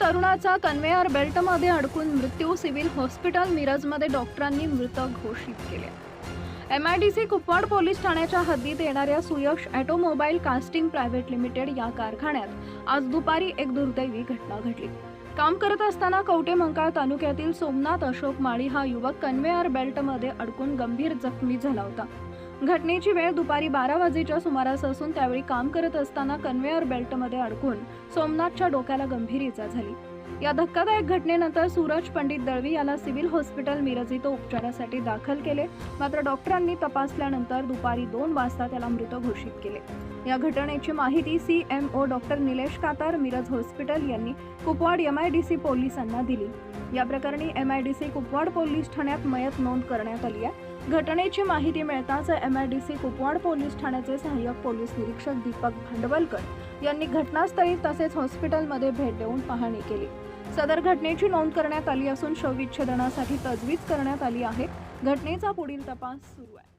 तरुणाचा कन्व्हेयर बेल्टमध्ये अडकून मृत्यू सिव्हिल हॉस्पिटल मिरजमध्ये डॉक्टरांनी मृत घोषित केले. M I D C Kupwad police ठाण्याच्या हद्दीत येणाऱ्या Suyash automobile casting private limited या कारखान्यात आज दुपारी एक दुर्दैवी घटना घडली. काम करत असताना कवटे मंकाळ तालुक्यातील सोमनाथ अशोक माळी हा युवक कन्व्हेयर बेल्टमध्ये अडकून गंभीर जखमी झाला होता. घटनेची वेळ दुपारी बारा वाजेच्या सुमारास असून त्यावेळी काम करत असताना कन्व्हेअर बेल्टमध्ये अडकून सोमनाथच्या डोक्याला गंभीर इजा झाली. या धक्कादायक घटनेनंतर सूरज पंडित दळवी याला सिव्हिल हॉस्पिटल मिरज इथं उपचारासाठी दाखल केले. मात्र डॉक्टरांनी तपासल्यानंतर दुपारी दोन वाजता त्याला मृत घोषित केले. या घटनेची माहिती C M O doctor Nilesh Katar Miraj hospital यांनी Kupwad M I D C पोलिसांना दिली. या प्रकरणी M I D C Kupwad police ठाण्यात मयत नोंद करण्यात आली आहे. घटनेची माहिती मिळताच M I D C Kupwad police ठाण्याचे सहाय्यक पोलीस निरीक्षक दीपक भांडवलकर यांनी घटनास्थळी तसेच हॉस्पिटलमध्ये भेट देऊन पाहणी केली. सदर घटनेची नोंद करण्यात आली असून शवविच्छेदनासाठी तजवीज करण्यात आली आहे. घटनेचा पुढील तपास सुरू आहे.